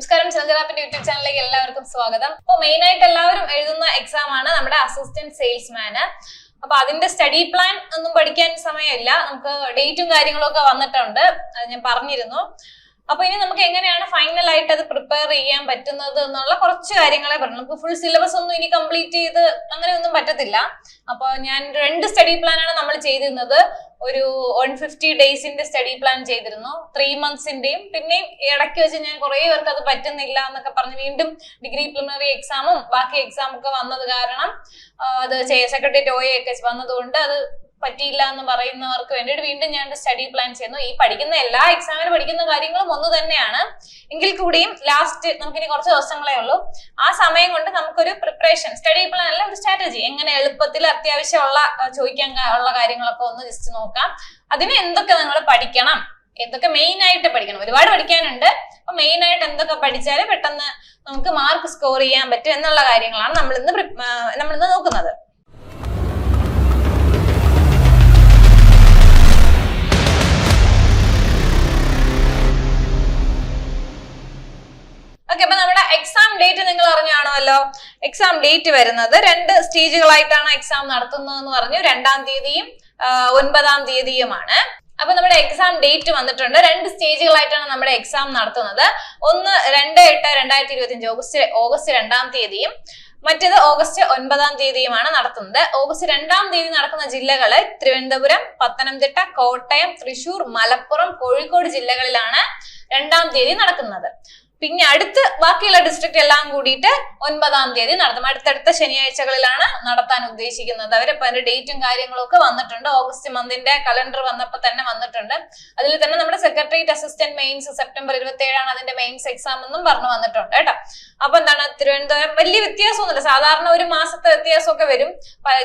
നമസ്കാരം ചന്ദ്രാപ്പിന്റെ യൂട്യൂബ് ചാനലിലേക്ക് എല്ലാവർക്കും സ്വാഗതം. അപ്പൊ മെയിൻ ആയിട്ട് എല്ലാവരും എഴുതുന്ന എക്സാം ആണ് നമ്മുടെ അസിസ്റ്റന്റ് സെയിൽസ്മാന് അപ്പൊ അതിന്റെ സ്റ്റഡി പ്ലാൻ ഒന്നും പഠിക്കാൻ സമയമില്ല. നമുക്ക് ഡേറ്റും കാര്യങ്ങളൊക്കെ വന്നിട്ടുണ്ട്. അത് ഞാൻ പറഞ്ഞിരുന്നു. അപ്പൊ ഇനി നമുക്ക് എങ്ങനെയാണ് ഫൈനൽ ആയിട്ട് അത് പ്രിപ്പയർ ചെയ്യാൻ പറ്റുന്നത് എന്നുള്ള കുറച്ച് കാര്യങ്ങളെ പറഞ്ഞു. നമുക്ക് ഫുൾ സിലബസ് ഒന്നും ഇനി കംപ്ലീറ്റ് ചെയ്ത് അങ്ങനെ ഒന്നും പറ്റത്തില്ല. അപ്പൊ ഞാൻ രണ്ട് സ്റ്റഡി പ്ലാൻ ആണ് നമ്മൾ ചെയ്തിരുന്നത്. ഒരു വൺ ഫിഫ്റ്റി ഡേയ്സിന്റെ സ്റ്റഡി പ്ലാൻ ചെയ്തിരുന്നു. ത്രീ മന്ത്സിന്റെയും പിന്നെയും ഇടയ്ക്ക് വെച്ച് ഞാൻ കുറെ പേർക്ക് അത് പറ്റുന്നില്ല എന്നൊക്കെ പറഞ്ഞ് വീണ്ടും ഡിഗ്രി പ്രിലിമിനറി എക്സാമും ബാക്കി എക്സാമൊക്കെ വന്നത് കാരണം അത് സെക്രട്ടേറിയറ്റ് ഒ ഒക്കെ വന്നതുകൊണ്ട് അത് പറ്റിയില്ല എന്ന് പറയുന്നവർക്ക് വേണ്ടിയിട്ട് വീണ്ടും ഞാൻ സ്റ്റഡി പ്ലാൻ ചെയ്യുന്നു. ഈ പഠിക്കുന്ന എല്ലാ എക്സാമിന് പഠിക്കുന്ന കാര്യങ്ങളും ഒന്ന് തന്നെയാണ്. എങ്കിൽ കൂടിയും ലാസ്റ്റ് നമുക്കിനി കുറച്ച് ദിവസങ്ങളേ ഉള്ളൂ. ആ സമയം കൊണ്ട് നമുക്കൊരു പ്രിപ്പറേഷൻ സ്റ്റഡി പ്ലാൻ അല്ല ഒരു സ്ട്രാറ്റജി എങ്ങനെ എളുപ്പത്തിൽ അത്യാവശ്യമുള്ള ചോദിക്കാൻ ഉള്ള കാര്യങ്ങളൊക്കെ ഒന്ന് ജസ്റ്റ് നോക്കാം. അതിന് എന്തൊക്കെ നിങ്ങൾ പഠിക്കണം? എന്തൊക്കെ മെയിൻ ആയിട്ട് പഠിക്കണം? ഒരുപാട് പഠിക്കാനുണ്ട്. അപ്പൊ മെയിൻ ആയിട്ട് എന്തൊക്കെ പഠിച്ചാൽ പെട്ടെന്ന് നമുക്ക് മാർക്ക് സ്കോർ ചെയ്യാൻ പറ്റും എന്നുള്ള കാര്യങ്ങളാണ് നമ്മൾ ഇന്ന് നമ്മൾ ഇന്ന് നോക്കുന്നത്. ഓക്കെ അപ്പൊ നമ്മുടെ എക്സാം ഡേറ്റ് നിങ്ങൾ അറിഞ്ഞാണല്ലോ. എക്സാം ഡേറ്റ് വരുന്നത് രണ്ട് സ്റ്റേജുകളായിട്ടാണ് എക്സാം നടത്തുന്നതെന്ന് പറഞ്ഞു. രണ്ടാം തീയതിയും ഒൻപതാം തീയതിയുമാണ്. അപ്പൊ നമ്മുടെ എക്സാം ഡേറ്റ് വന്നിട്ടുണ്ട്. രണ്ട് സ്റ്റേജുകളായിട്ടാണ് നമ്മുടെ എക്സാം നടത്തുന്നത്. ഒന്ന് രണ്ട് എട്ട് രണ്ടായിരത്തി ഇരുപത്തി അഞ്ച് ഓഗസ്റ്റ് ഓഗസ്റ്റ് രണ്ടാം തീയതിയും മറ്റേത് ഓഗസ്റ്റ് ഒൻപതാം തീയതിയുമാണ് നടത്തുന്നത്. ഓഗസ്റ്റ് രണ്ടാം തീയതി നടക്കുന്ന ജില്ലകൾ തിരുവനന്തപുരം പത്തനംതിട്ട കോട്ടയം തൃശൂർ മലപ്പുറം കോഴിക്കോട് ജില്ലകളിലാണ് രണ്ടാം തീയതി നടക്കുന്നത്. പിന്നെ അടുത്ത് ബാക്കിയുള്ള ഡിസ്ട്രിക്ട് എല്ലാം കൂടിയിട്ട് ഒൻപതാം തീയതി നടത്തും. അടുത്തടുത്ത ശനിയാഴ്ചകളിലാണ് നടത്താൻ ഉദ്ദേശിക്കുന്നത്. അവരിപ്പോ അതിന്റെ ഡേറ്റും കാര്യങ്ങളും ഒക്കെ വന്നിട്ടുണ്ട്. ഓഗസ്റ്റ് മന്തിന്റെ കലണ്ടർ വന്നപ്പോ തന്നെ വന്നിട്ടുണ്ട്. അതിൽ തന്നെ നമ്മുടെ സെക്രട്ടേറിയറ്റ് അസിസ്റ്റന്റ് മെയിൻസ് സെപ്റ്റംബർ ഇരുപത്തി ഏഴാണ് അതിന്റെ മെയിൻസ് എക്സാം എന്നും പറഞ്ഞു വന്നിട്ടുണ്ട് കേട്ടോ. അപ്പൊ എന്താണ്? തിരുവനന്തപുരം വലിയ വ്യത്യാസമൊന്നുമില്ല. സാധാരണ ഒരു മാസത്തെ വ്യത്യാസമൊക്കെ വരും.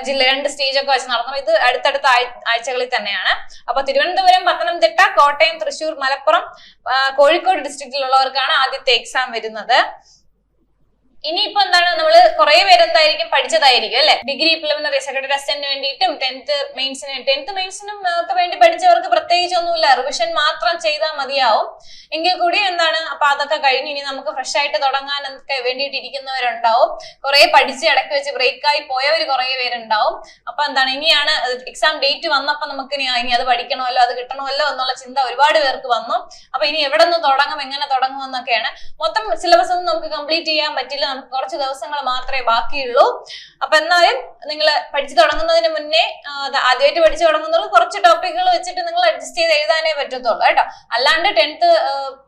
ജില്ല രണ്ട് സ്റ്റേജ് ഒക്കെ വെച്ച് നടന്നു. ഇത് അടുത്തടുത്ത ആഴ്ചകളിൽ തന്നെയാണ്. അപ്പൊ തിരുവനന്തപുരം പത്തനംതിട്ട കോട്ടയം തൃശൂർ മലപ്പുറം കോഴിക്കോട് ഡിസ്ട്രിക്റ്റിലുള്ളവർക്കാണ് ആദ്യത്തെ എക്സാം വരുന്നത്. ഇനിയിപ്പോ എന്താണ് നമ്മൾ കുറെ പേരെന്തായിരിക്കും പഠിച്ചതായിരിക്കും അല്ലെ? ഡിഗ്രി പ്രിലിമിനറി സെക്രട്ടറി അസിസ്റ്റന്റിന് വേണ്ടിയിട്ടും ടെൻത്ത് മെയിൻസിന് ടെൻത്ത് മെയിൻസിനും ഒക്കെ വേണ്ടി പഠിച്ചവർക്ക് പ്രത്യേകിച്ച് ഒന്നുമില്ല റിവിഷൻ മാത്രം ചെയ്താൽ മതിയാവും. എങ്കിൽ കൂടി എന്താണ്? അപ്പൊ അതൊക്കെ കഴിഞ്ഞ് ഇനി നമുക്ക് ഫ്രഷ് ആയിട്ട് തുടങ്ങാൻ ഒക്കെ വേണ്ടിയിട്ട് ഇരിക്കുന്നവരുണ്ടാവും. കുറെ പഠിച്ച് ഇടയ്ക്ക് വെച്ച് ബ്രേക്ക് ആയി പോയവർ കുറെ പേരുണ്ടാവും. അപ്പൊ എന്താണ്? ഇനിയാണ് എക്സാം ഡേറ്റ് വന്നപ്പോ നമുക്ക് ഇനി ഇനി അത് പഠിക്കണമല്ലോ അത് കിട്ടണമല്ലോ എന്നുള്ള ചിന്ത ഒരുപാട് പേർക്ക് വന്നു. അപ്പൊ ഇനി എവിടെ നിന്ന് തുടങ്ങും എങ്ങനെ തുടങ്ങും എന്നൊക്കെയാണ്. മൊത്തം സിലബസ് ഒന്നും നമുക്ക് കംപ്ലീറ്റ് ചെയ്യാൻ പറ്റില്ല. കുറച്ച് ദിവസങ്ങൾ മാത്രമേ ബാക്കിയുള്ളൂ. അപ്പൊ എന്നാലും നിങ്ങൾ പഠിച്ചു തുടങ്ങുന്നതിന് മുന്നേ ആദ്യമായിട്ട് പഠിച്ചു തുടങ്ങുന്നുള്ളൂ കുറച്ച് ടോപ്പിക്കുകൾ വെച്ചിട്ട് നിങ്ങൾ അഡ്ജസ്റ്റ് ചെയ്ത് എഴുതാനേ പറ്റത്തുള്ളൂ കേട്ടോ. അല്ലാണ്ട് ടെൻത്ത്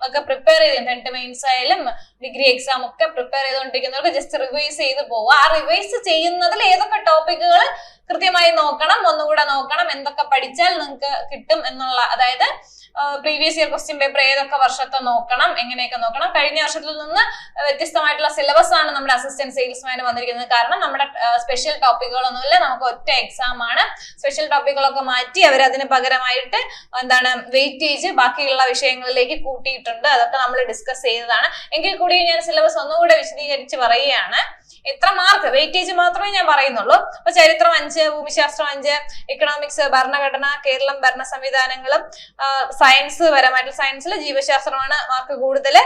ഒക്കെ പ്രിപ്പയർ ചെയ്ത് ടെൻത്ത് മെയിൻസ് ആയാലും ഡിഗ്രി എക്സാം ഒക്കെ പ്രിപ്പയർ ചെയ്തുകൊണ്ടിരിക്കുന്നവർക്ക് ജസ്റ്റ് റിവൈസ് ചെയ്ത് പോവുക. ആ റിവൈസ് ചെയ്യുന്നതിൽ ഏതൊക്കെ ടോപ്പിക്കുകൾ കൃത്യമായി നോക്കണം ഒന്നുകൂടെ നോക്കണം എന്തൊക്കെ പഠിച്ചാൽ നിങ്ങൾക്ക് കിട്ടും എന്നുള്ള അതായത് പ്രീവിയസ് ഇയർ ക്വസ്റ്റ്യൻ പേപ്പർ ഏതൊക്കെ വർഷത്തെ നോക്കണം എങ്ങനെയൊക്കെ നോക്കണം. കഴിഞ്ഞ വർഷത്തിൽ നിന്ന് വ്യത്യസ്തമായിട്ടുള്ള സിലബസ് ആണ് നമ്മുടെ അസിസ്റ്റന്റ് സെയിൽസ്മാൻ വന്നിരിക്കുന്നത്. കാരണം നമ്മുടെ സ്പെഷ്യൽ ടോപ്പിക്കുകളൊന്നുമില്ല നമുക്ക് ഒറ്റ എക്സാം ആണ്. സ്പെഷ്യൽ ടോപ്പിക്കുകളൊക്കെ മാറ്റി അവർ അതിന് പകരമായിട്ട് എന്താണ് വെയിറ്റേജ് ബാക്കിയുള്ള വിഷയങ്ങളിലേക്ക് കൂട്ടിയിട്ടുണ്ട്. അതൊക്കെ നമ്മൾ ഡിസ്കസ് ചെയ്തതാണ്. എങ്കിൽ കൂടി ഞാൻ സിലബസ് ഒന്നുകൂടെ വിശദീകരിച്ച് പറയുകയാണ്. എത്ര മാർക്ക് വെയിറ്റേജ് മാത്രമേ ഞാൻ പറയുന്നുള്ളൂ. അപ്പൊ ചരിത്രം അഞ്ച് ഭൂമിശാസ്ത്രം അഞ്ച് ഇക്കണോമിക്സ് ഭരണഘടന കേരളം ഭരണ സംവിധാനങ്ങളും സയൻസ് പരമായിട്ടുള്ള സയൻസിൽ ജീവശാസ്ത്രമാണ് മാർക്ക് കൂടുതൽ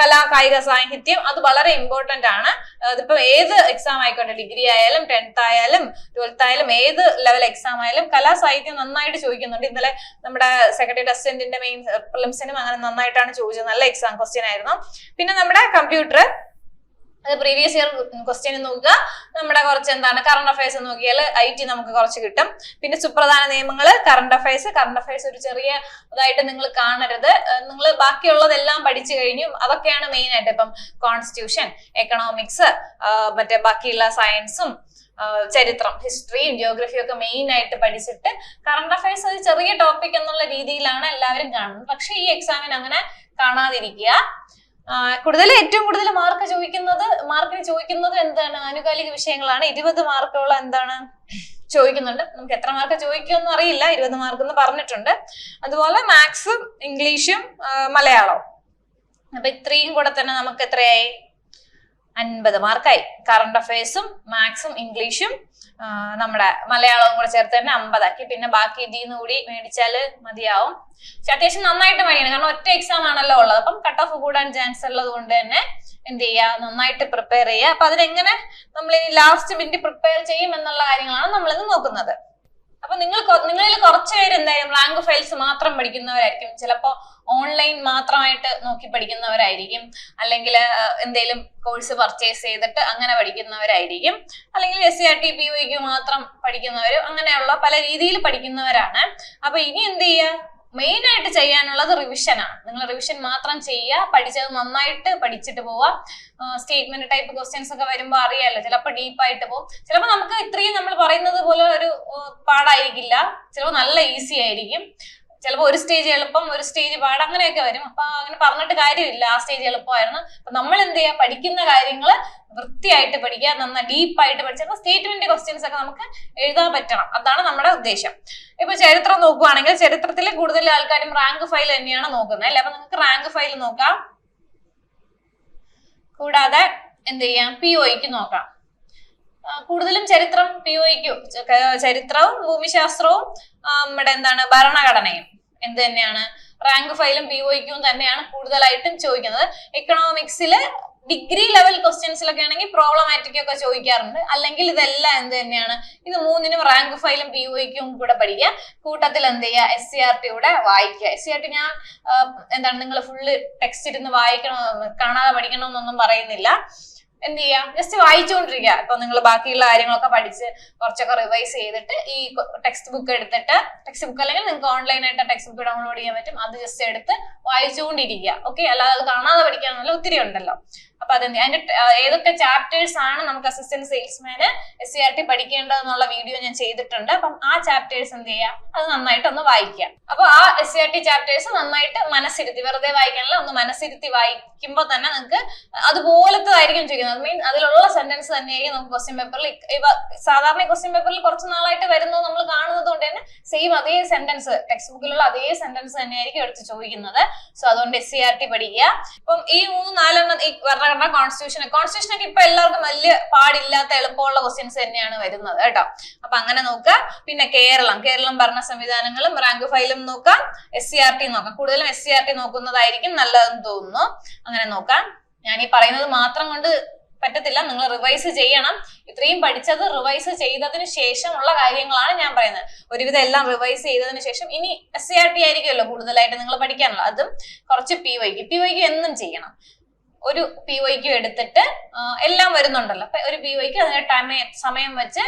കലാ കായിക സാഹിത്യം അത് വളരെ ഇമ്പോർട്ടന്റ് ആണ്. അതിപ്പോ ഏത് എക്സാം ആയിക്കോട്ടെ ഡിഗ്രി ആയാലും ടെൻത്ത് ആയാലും ട്വൽത്ത് ആയാലും ഏത് ലെവൽ എക്സാം ആയാലും കലാ സാഹിത്യം നന്നായിട്ട് ചോദിക്കുന്നുണ്ട്. ഇന്നലെ നമ്മുടെ സെക്രട്ടറി അസിസ്റ്റന്റിന്റെ മെയിൻ പ്രിലിംസിനും അങ്ങനെ നന്നായിട്ടാണ് ചോദിച്ചത്. നല്ല എക്സാം ക്വസ്റ്റ്യൻ ആയിരുന്നു. പിന്നെ നമ്മുടെ കമ്പ്യൂട്ടർ അത് പ്രീവിയസ് ഇയർ ക്വസ്റ്റ്യൻ നോക്കുക. നമ്മുടെ കുറച്ച് എന്താണ് കറണ്ട് അഫയേഴ്സ് നോക്കിയാൽ ഐ ടി നമുക്ക് കുറച്ച് കിട്ടും. പിന്നെ സുപ്രധാന നിയമങ്ങൾ കറണ്ട് അഫയേഴ്സ് കറണ്ട് അഫയേഴ്സ് ഒരു ചെറിയ ഇതായിട്ട് നിങ്ങൾ കാണരുത്. നിങ്ങൾ ബാക്കിയുള്ളതെല്ലാം പഠിച്ചു കഴിഞ്ഞു അതൊക്കെയാണ് മെയിൻ ആയിട്ട് ഇപ്പം കോൺസ്റ്റിറ്റ്യൂഷൻ എക്കണോമിക്സ് മറ്റേ ബാക്കിയുള്ള സയൻസും ചരിത്രം ഹിസ്റ്ററിയും ജിയോഗ്രഫിയും ഒക്കെ മെയിൻ ആയിട്ട് പഠിച്ചിട്ട് കറണ്ട് അഫയേഴ്സ് ഒരു ചെറിയ ടോപ്പിക് എന്നുള്ള രീതിയിലാണ് എല്ലാവരും കാണുന്നത്. പക്ഷെ ഈ എക്സാമിന് അങ്ങനെ കാണാതിരിക്കുക. കൂടുതൽ ഏറ്റവും കൂടുതൽ മാർക്ക് ചോദിക്കുന്നത് ചോദിക്കുന്നത് എന്താണ്? ആനുകാലിക വിഷയങ്ങളാണ്. ഇരുപത് മാർക്കുള്ള എന്താണ്? ചോദിക്കുന്നുണ്ട്. നമുക്ക് എത്ര മാർക്ക് ചോദിക്കുമെന്ന് അറിയില്ല. ഇരുപത് മാർക്ക് എന്ന് പറഞ്ഞിട്ടുണ്ട്. അതുപോലെ മാത്സും ഇംഗ്ലീഷും മലയാളവും. അപ്പൊ ഇത്രയും കൂടെ തന്നെ നമുക്ക് എത്രയായി? അൻപത് മാർക്കായി. കറണ്ട് അഫയേഴ്സും മാത്സും ഇംഗ്ലീഷും നമ്മുടെ മലയാളവും കൂടെ ചേർത്ത് തന്നെ അമ്പതാക്കി. പിന്നെ ബാക്കി ഇതിൽ നിന്ന് കൂടി മേടിച്ചാൽ മതിയാവും. അത്യാവശ്യം നന്നായിട്ട് മേടിക്കണം. കാരണം ഒറ്റ എക്സാം ആണല്ലോ ഉള്ളത്. അപ്പം കട്ട് ഓഫ് കൂടാൻ ചാൻസ് ഉള്ളത് കൊണ്ട് തന്നെ എന്ത് ചെയ്യുക നന്നായിട്ട് പ്രിപ്പയർ ചെയ്യുക അപ്പൊ അതിനെങ്ങനെ നമ്മൾ ഇനി ലാസ്റ്റ് മിനിറ്റ് പ്രിപ്പയർ ചെയ്യും എന്നുള്ള കാര്യങ്ങളാണ് നമ്മൾ ഇന്ന് നോക്കുന്നത്. അപ്പൊ നിങ്ങൾ നിങ്ങളിൽ കുറച്ച് പേര് എന്തായാലും റാങ്ക് ഫയൽസ് മാത്രം പഠിക്കുന്നവരായിരിക്കും. ചിലപ്പോ ഓൺലൈൻ മാത്രമായിട്ട് നോക്കി പഠിക്കുന്നവരായിരിക്കും. അല്ലെങ്കിൽ എന്തെങ്കിലും കോഴ്സ് പർച്ചേസ് ചെയ്തിട്ട് അങ്ങനെ പഠിക്കുന്നവരായിരിക്കും. അല്ലെങ്കിൽ S C R T P യുക്ക് മാത്രം പഠിക്കുന്നവരും അങ്ങനെയുള്ള പല രീതിയിൽ പഠിക്കുന്നവരാണ്. അപ്പൊ ഇനി എന്ത് ചെയ്യുക മെയിൻ ആയിട്ട് ചെയ്യാനുള്ളത് റിവിഷനാണ് നിങ്ങൾ റിവിഷൻ മാത്രം ചെയ്യുക പഠിച്ചത് നന്നായിട്ട് പഠിച്ചിട്ട് പോവുക. സ്റ്റേറ്റ്മെന്റ് ടൈപ്പ് ക്വസ്റ്റ്യൻസ് ഒക്കെ വരുമ്പോൾ അറിയാലോ ചിലപ്പോൾ ഡീപ്പായിട്ട് പോകും ചിലപ്പോൾ നമുക്ക് ഇത്രയും നമ്മൾ പറയുന്നത് പോലെ ഒരു പാടായിരിക്കില്ല. ചിലപ്പോൾ നല്ല ഈസി ആയിരിക്കും. ചിലപ്പോൾ ഒരു സ്റ്റേജ് എളുപ്പം ഒരു സ്റ്റേജ് പാട് അങ്ങനെയൊക്കെ വരും. അപ്പൊ അങ്ങനെ പറഞ്ഞിട്ട് കാര്യമില്ല. ആ സ്റ്റേജ് എളുപ്പമായിരുന്നു. അപ്പൊ നമ്മൾ എന്ത് ചെയ്യുക പഠിക്കുന്ന കാര്യങ്ങൾ വൃത്തിയായിട്ട് പഠിക്കുക നന്നായി ഡീപ്പായിട്ട് പഠിച്ചാൽ സ്റ്റേറ്റ്മെന്റ് ക്വസ്റ്റ്യൻസ് ഒക്കെ നമുക്ക് എഴുതാൻ പറ്റണം. അതാണ് നമ്മുടെ ഉദ്ദേശം. ഇപ്പൊ ചരിത്രം നോക്കുവാണെങ്കിൽ ചരിത്രത്തിൽ കൂടുതൽ ആൾക്കാരും റാങ്ക് ഫയൽ തന്നെയാണ് നോക്കുന്നത് അല്ലെ? അപ്പൊ നിങ്ങൾക്ക് റാങ്ക് ഫയൽ നോക്കാം. കൂടാതെ എന്ത് ചെയ്യാം? പി ഒയ്ക്ക് നോക്കാം. കൂടുതലും ചരിത്രം പി ഒയ്ക്കും ചരിത്രവും ഭൂമിശാസ്ത്രവും നമ്മുടെ എന്താണ് ഭരണഘടനയും. എന്ത് തന്നെയാണ്? റാങ്ക് ഫയലും പി ഒയ്ക്കും തന്നെയാണ് കൂടുതലായിട്ടും ചോദിക്കുന്നത്. എക്കണോമിക്സിൽ ഡിഗ്രി ലെവൽ ക്വസ്റ്റ്യൻസിലൊക്കെ ആണെങ്കിൽ പ്രോബ്ലമാറ്റിക് ഒക്കെ ചോദിക്കാറുണ്ട്. അല്ലെങ്കിൽ ഇതെല്ലാം എന്ത് തന്നെയാണ്? ഇത് മൂന്നിനും റാങ്ക് ഫയലും പി ഒയ്ക്കും കൂടെ പഠിക്കുക. കൂട്ടത്തിൽ എന്ത് ചെയ്യുക? എസ് സി ആർ ടിയുടെ വായിക്കുക. എസ് സി ആർ ടി ഞാൻ എന്താണ് നിങ്ങൾ ഫുള്ള് ടെക്സ്റ്റ് ഇരുന്ന് വായിക്കണം കാണാതെ പഠിക്കണമെന്നൊന്നും പറയുന്നില്ല. എന്ത് ചെയ്യാം? ജസ്റ്റ് വായിച്ചുകൊണ്ടിരിക്കുക ഇപ്പൊ നിങ്ങൾ ബാക്കിയുള്ള കാര്യങ്ങളൊക്കെ പഠിച്ച് കുറച്ചൊക്കെ റിവൈസ് ചെയ്തിട്ട് ഈ ടെക്സ്റ്റ് ബുക്ക് എടുത്തിട്ട് ടെക്സ്റ്റ് ബുക്ക് അല്ലെങ്കിൽ നിങ്ങൾക്ക് ഓൺലൈൻ ആയിട്ട് ടെക്സ്റ്റ് ബുക്ക് ഡൗൺലോഡ് ചെയ്യാൻ പറ്റും. അത് ജസ്റ്റ് എടുത്ത് വായിച്ചുകൊണ്ടിരിക്കുക ഓക്കെ അല്ലാതെ അത് കാണാതെ പഠിക്കാനുള്ള ഒത്തിരി ഉണ്ടല്ലോ. അപ്പൊ അതെന്ത് അതിന്റെ ഏതൊക്കെ ചാപ്റ്റേഴ്സ് ആണ് നമുക്ക് അസിസ്റ്റന്റ് സെയിൽസ്മാന് എസ് സി ആർ ടി പഠിക്കേണ്ടതെന്നുള്ള വീഡിയോ ഞാൻ ചെയ്തിട്ടുണ്ട്. അപ്പം ആ ചാപ്റ്റേഴ്സ് എന്ത് ചെയ്യാം? അത് നന്നായിട്ട് ഒന്ന് വായിക്കാം. അപ്പൊ ആ S C R T chapters നന്നായിട്ട് മനസ്സിരുത്തി. വെറുതെ വായിക്കാനല്ല ഒന്ന് മനസ്സിരുത്തി വായിക്കുമ്പോൾ തന്നെ നിങ്ങൾക്ക് അതുപോലത്തതായിരിക്കും ചോദിക്കുന്നത്. മീൻ അതിലുള്ള സെന്റൻസ് തന്നെയായിരിക്കും നമുക്ക് ക്വസ്റ്റ്യൻ പേപ്പറിൽ സാധാരണ ക്വസ്റ്റ്യൻ പേപ്പറിൽ കുറച്ച് നാളായിട്ട് വരുന്നത് നമ്മൾ സെയിം അതേ സെന്റൻസ് ടെക്സ്റ്റ് ബുക്കിലുള്ള അതേ സെന്റൻസ് തന്നെയായിരിക്കും എടുത്ത് ചോദിക്കുന്നത്. സോ അതുകൊണ്ട് എസ് സി ആർ ടി പഠിക്കുക. ഇപ്പം ഈ മൂന്ന് നാലെണ്ണം ഈ ഭരണഘടന കോൺസ്റ്റിറ്റ്യൂഷൻ കോൺസ്റ്റിറ്റ്യൂഷൻ ഒക്കെ ഇപ്പൊ എല്ലാവർക്കും വലിയ പാടില്ലാത്ത എളുപ്പമുള്ള ക്വസ്റ്റ്യൻസ് തന്നെയാണ് വരുന്നത് കേട്ടോ. അപ്പൊ അങ്ങനെ നോക്കുക. പിന്നെ കേരളം. കേരളം ഭരണ സംവിധാനങ്ങളും റാങ്ക് ഫയലും നോക്കാം. എസ് സി ആർ ടി നോക്കാം. കൂടുതലും എസ് സി ആർ ടി നോക്കുന്നതായിരിക്കും നല്ലതെന്ന് തോന്നുന്നു. അങ്ങനെ നോക്കാം. ഞാൻ ഈ പറയുന്നത് മാത്രം കൊണ്ട് പറ്റത്തില്ല. നിങ്ങൾ റിവൈസ് ചെയ്യണം. ഇത്രയും പഠിച്ചത് റിവൈസ് ചെയ്തതിന് ശേഷമുള്ള കാര്യങ്ങളാണ് ഞാൻ പറയുന്നത്. ഒരുവിധം എല്ലാം റിവൈസ് ചെയ്തതിന് ശേഷം ഇനി എസ് സി ആർ ടി ആയിരിക്കുമല്ലോ കൂടുതലായിട്ട് നിങ്ങൾ പഠിക്കാനുള്ളത് അതും കുറച്ച് പി വൈക്ക് പി വൈക്ക് എന്നും ചെയ്യണം. ഒരു പി വൈക്ക് എടുത്തിട്ട് എല്ലാം വരുന്നുണ്ടല്ലോ. അപ്പൊ ഒരു പി വൈക്ക് അതിന് ടൈം സമയം വെച്ച്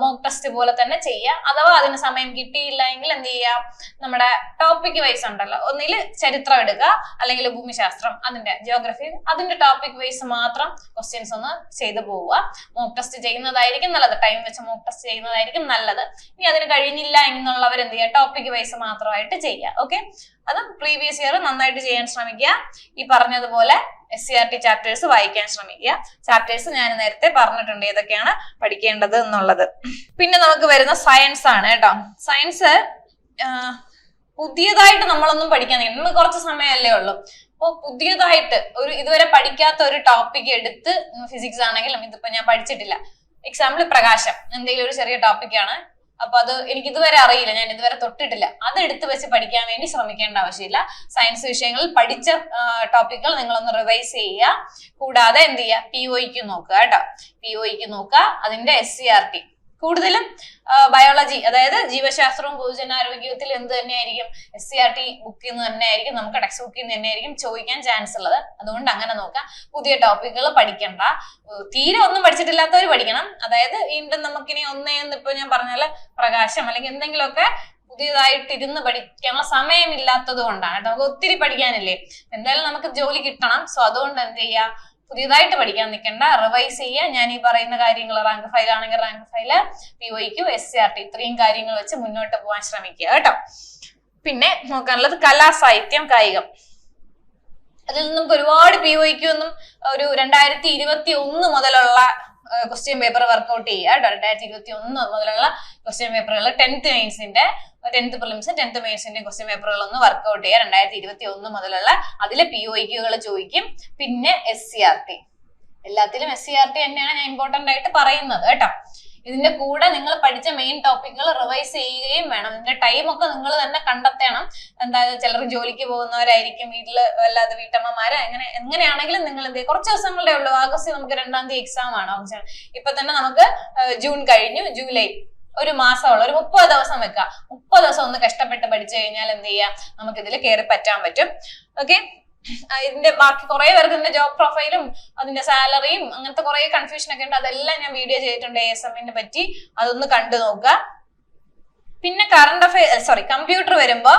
മോക്ക് ടെസ്റ്റ് പോലെ തന്നെ ചെയ്യാം. അഥവാ അതിന് സമയം കിട്ടിയില്ല എങ്കിൽ എന്ത് ചെയ്യാം? നമ്മുടെ ടോപ്പിക് വൈസ് ഉണ്ടല്ലോ. ഒന്നിൽ ചരിത്രം എടുക്കുക അല്ലെങ്കിൽ ഭൂമിശാസ്ത്രം അതിന്റെ ജിയോഗ്രഫി അതിന്റെ ടോപ്പിക് വൈസ് മാത്രം ക്വസ്റ്റ്യൻസ് ഒന്ന് ചെയ്തു പോവുക. മോക്ക് ടെസ്റ്റ് ചെയ്യുന്നതായിരിക്കും നല്ലത്. ടൈം വെച്ച് മോക്ക് ടെസ്റ്റ് ചെയ്യുന്നതായിരിക്കും നല്ലത്. ഇനി അതിന് കഴിഞ്ഞില്ല എന്നുള്ളവർ എന്ത് ചെയ്യുക? ടോപ്പിക് വൈസ് മാത്രമായിട്ട് ചെയ്യുക. ഓക്കെ അത് പ്രീവിയസ് ഇയർ നന്നായിട്ട് ചെയ്യാൻ ശ്രമിക്കുക. ഈ പറഞ്ഞതുപോലെ S C R T chapters വായിക്കാൻ ശ്രമിക്കുക. ചാപ്റ്റേഴ്സ് ഞാൻ നേരത്തെ പറഞ്ഞിട്ടുണ്ട് ഏതൊക്കെയാണ് പഠിക്കേണ്ടത് എന്നുള്ളത്. പിന്നെ നമുക്ക് വരുന്ന സയൻസ് ആണ് കേട്ടോ. സയൻസ് പുതിയതായിട്ട് നമ്മളൊന്നും പഠിക്കാൻ നമ്മൾ കുറച്ച് സമയമല്ലേ ഉള്ളൂ. അപ്പോൾ പുതിയതായിട്ട് ഒരു ഇതുവരെ പഠിക്കാത്ത ഒരു ടോപ്പിക് എടുത്ത് ഫിസിക്സ് ആണെങ്കിലും ഇതിപ്പോ ഞാൻ പഠിച്ചിട്ടില്ല. എക്സാമ്പിൾ പ്രകാശം. എന്തെങ്കിലും ഒരു ചെറിയ ടോപ്പിക്കാണ് അപ്പൊ അത് എനിക്ക് ഇതുവരെ അറിയില്ല ഞാൻ ഇതുവരെ തൊട്ടിട്ടില്ല. അത് എടുത്തു വെച്ച് പഠിക്കാൻ വേണ്ടി ശ്രമിക്കേണ്ട ആവശ്യമില്ല. സയൻസ് വിഷയങ്ങളിൽ പഠിച്ച ടോപ്പിക്കുകൾ നിങ്ങളൊന്ന് റിവൈസ് ചെയ്യുക. കൂടാതെ എന്ത് ചെയ്യുക? പി ഒയ്ക്ക് നോക്കുക കേട്ടോ. പി ഒയ്ക്ക് നോക്കുക. അതിന്റെ എസ് സി ആർ ടി കൂടുതലും ബയോളജി അതായത് ജീവശാസ്ത്രവും പൊതുജനാരോഗ്യത്തിൽ എന്ത് തന്നെയായിരിക്കും എസ് സി ആർ ടി ബുക്കിൽ നിന്ന് തന്നെ ആയിരിക്കും നമുക്ക് ടെക്സ്റ്റ് ബുക്കിൽ നിന്ന് തന്നെ ആയിരിക്കും ചോദിക്കാൻ ചാൻസ് ഉള്ളത്. അതുകൊണ്ട് അങ്ങനെ നോക്കാം. പുതിയ ടോപ്പിക്കുകൾ പഠിക്കണ്ട. തീരെ ഒന്നും പഠിച്ചിട്ടില്ലാത്തവർ പഠിക്കണം. അതായത് വീണ്ടും നമുക്കിനി ഒന്നേ എന്ന് ഇപ്പൊ ഞാൻ പറഞ്ഞാൽ പ്രകാശം അല്ലെങ്കിൽ എന്തെങ്കിലുമൊക്കെ പുതിയതായിട്ട് ഇരുന്ന് പഠിക്കാനുള്ള സമയമില്ലാത്തത് കൊണ്ടാണ് നമുക്ക് ഒത്തിരി പഠിക്കാനില്ലേ. എന്തായാലും നമുക്ക് ജോലി കിട്ടണം. സോ അതുകൊണ്ട് എന്ത് ചെയ്യുക പുതിയതായിട്ട് പഠിക്കാൻ നിൽക്കണ്ട റിവൈസ് ചെയ്യുക ഞാൻ ഈ പറയുന്ന കാര്യങ്ങൾ റാങ്ക് ഫയൽ ആണെങ്കിൽ റാങ്ക് ഫയൽ പി ഒയ്ക്കു എസ് സി ആർ ടി ഇത്രയും കാര്യങ്ങൾ വെച്ച് മുന്നോട്ട് പോകാൻ ശ്രമിക്കുക കേട്ടോ. പിന്നെ നോക്കാനുള്ളത് കലാ സാഹിത്യം കായികം. അതിൽ നിന്നും ഒരുപാട് പി ഒയ്ക്ക് ഒന്നും ഒരു രണ്ടായിരത്തി ഇരുപത്തി ഒന്ന് മുതലുള്ള ക്വസ്റ്റ്യൻ പേപ്പർ വർക്ക്ഔട്ട് ചെയ്യുക. രണ്ടായിരത്തി ഇരുപത്തി ഒന്ന് മുതലുള്ള ക്വസ്റ്റ്യൻ പേപ്പറുകൾ ടെൻത്ത് മെയിൻസിന്റെ ടെൻത്ത് പ്രിലിംസ് ടെൻത്ത് മെയിൻസിന്റെ ക്വസ്റ്റ്യൻ പേപ്പറുകൾ ഒന്ന് വർക്ക്ഔട്ട് ചെയ്യുക രണ്ടായിരത്തി ഇരുപത്തി ഒന്ന് മുതലുള്ള അതിലെ പി ഒ ക്യൂകൾ ചോദിക്കും. പിന്നെ എസ് സി ആർ ടി എല്ലാത്തിലും എസ് സി ആർ ടി തന്നെയാണ് ഞാൻ ഇമ്പോർട്ടന്റ് ആയിട്ട് പറയുന്നത്. കേട്ടോ. ഇതിന്റെ കൂടെ നിങ്ങൾ പഠിച്ച മെയിൻ ടോപ്പിക്കുകൾ റിവൈസ് ചെയ്യുകയും വേണം. ഇതിന്റെ ടൈം ഒക്കെ നിങ്ങൾ തന്നെ കണ്ടെത്തണം. എന്താ ചിലർ ജോലിക്ക് പോകുന്നവരായിരിക്കും വീട്ടിൽ അല്ലാതെ വീട്ടമ്മമാര് അങ്ങനെ എങ്ങനെയാണെങ്കിലും നിങ്ങൾ എന്ത് കുറച്ച് ദിവസങ്ങളുടെ ഉള്ളൂ. ആഗസ്റ്റ് നമുക്ക് രണ്ടാം തീയതി എക്സാം ആണ് ഓഗസ്റ്റ് ഇപ്പൊ തന്നെ നമുക്ക് ജൂൺ കഴിഞ്ഞു ജൂലൈ ഒരു മാസമുള്ള ഒരു മുപ്പത് ദിവസം വെക്കുക മുപ്പത് ദിവസം ഒന്ന് കഷ്ടപ്പെട്ട് പഠിച്ചു കഴിഞ്ഞാൽ എന്ത് ചെയ്യാം? നമുക്ക് ഇതിൽ കയറി പറ്റാൻ പറ്റും. ഓക്കെ ഇതിന്റെ ബാക്കി കുറെ പേർക്ക് ഇതിന്റെ ജോബ് പ്രൊഫൈലും അതിന്റെ സാലറിയും അങ്ങനത്തെ കുറെ കൺഫ്യൂഷൻ ഒക്കെ ഉണ്ട്. അതെല്ലാം ഞാൻ വീഡിയോ ചെയ്തിട്ടുണ്ട് എ എസ് എമ്മിനെ പറ്റി. അതൊന്ന് കണ്ടു നോക്കുക. പിന്നെ കറണ്ട് അഫയർ സോറി കമ്പ്യൂട്ടർ വരുമ്പോ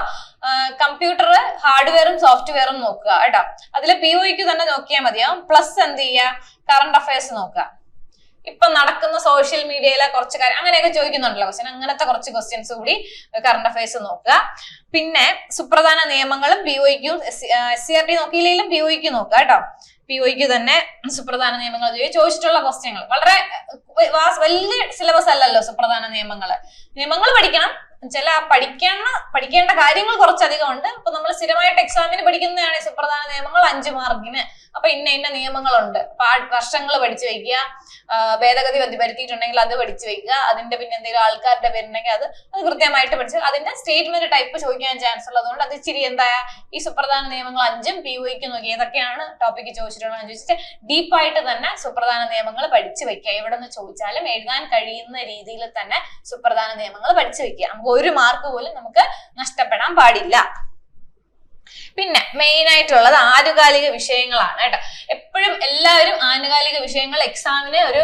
കമ്പ്യൂട്ടർ ഹാർഡ്വെയറും സോഫ്റ്റ്വെയറും നോക്കുക കേട്ടോ. അതിൽ പി ഒക്ക് തന്നെ നോക്കിയാൽ മതിയാവും. പ്ലസ് എന്ത് ചെയ്യുക? കറണ്ട് അഫയേഴ്സ് നോക്കുക. ഇപ്പൊ നടക്കുന്ന സോഷ്യൽ മീഡിയയിലെ കുറച്ച് കാര്യം അങ്ങനെയൊക്കെ ചോദിക്കുന്നുണ്ടല്ലോ ക്വസ്റ്റ്യൻ അങ്ങനത്തെ കുറച്ച് ക്വസ്റ്റ്യൻസ് കൂടി കറണ്ട് അഫയേഴ്സ് നോക്കുക. പിന്നെ സുപ്രധാന നിയമങ്ങളും പി ഒയ്ക്കും എസ് സി ആർ ടി നോക്കിയില്ലെങ്കിലും പി ഒയ്ക്ക് നോക്കുക കേട്ടോ. പി ഒയ്ക്ക് തന്നെ സുപ്രധാന നിയമങ്ങൾ ചോദിച്ചിട്ടുള്ള ക്വസ്റ്റ്യങ്ങൾ വളരെ വലിയ സിലബസ് അല്ലല്ലോ സുപ്രധാന നിയമങ്ങൾ നിയമങ്ങൾ പഠിക്കണം. ചില പഠിക്കേണ്ട പഠിക്കേണ്ട കാര്യങ്ങൾ കുറച്ചധികം ഉണ്ട്. അപ്പൊ നമ്മൾ സ്ഥിരമായിട്ട് എക്സാമിന് പഠിക്കുന്നതാണ് സുപ്രധാന നിയമങ്ങൾ അഞ്ച് മാർക്കിന് അപ്പൊ ഇന്ന ഇന്ന നിയമങ്ങളുണ്ട്. അപ്പൊ ആ വർഷങ്ങൾ പഠിച്ചു വെക്കുക ഭേദഗതി വരുത്തിയിട്ടുണ്ടെങ്കിൽ അത് പഠിച്ചു വെക്കുക. അതിന്റെ പിന്നെ എന്തെങ്കിലും ആൾക്കാരുടെ പേരുണ്ടെങ്കിൽ അത് അത് കൃത്യമായിട്ട് പഠിച്ചു അതിന്റെ സ്റ്റേറ്റ്മെന്റ് ടൈപ്പ് ചോദിക്കാൻ ചാൻസ് ഉള്ളതുകൊണ്ട് അത് ഇച്ചിരി എന്താ ഈ സുപ്രധാന നിയമങ്ങൾ അഞ്ചും പി ഒക്ക് നോക്കി. ഏതൊക്കെയാണ് ടോപ്പിക്ക് ചോദിച്ചിട്ടുള്ളത് ചോദിച്ചിട്ട് ഡീപ്പായിട്ട് തന്നെ സുപ്രധാന നിയമങ്ങൾ പഠിച്ചു വെക്കുക. എവിടെ നിന്ന് ചോദിച്ചാലും എഴുതാൻ കഴിയുന്ന രീതിയിൽ തന്നെ സുപ്രധാന നിയമങ്ങൾ പഠിച്ചു വെക്കുക. നമുക്ക് ഒരു മാർക്ക് പോലും നമുക്ക് നഷ്ടപ്പെടാൻ പാടില്ല. പിന്നെ മെയിൻ ആയിട്ടുള്ളത് ആനുകാലിക വിഷയങ്ങളാണ് കേട്ടോ. എപ്പോഴും എല്ലാവരും ആനുകാലിക വിഷയങ്ങൾ എക്സാമിന് ഒരു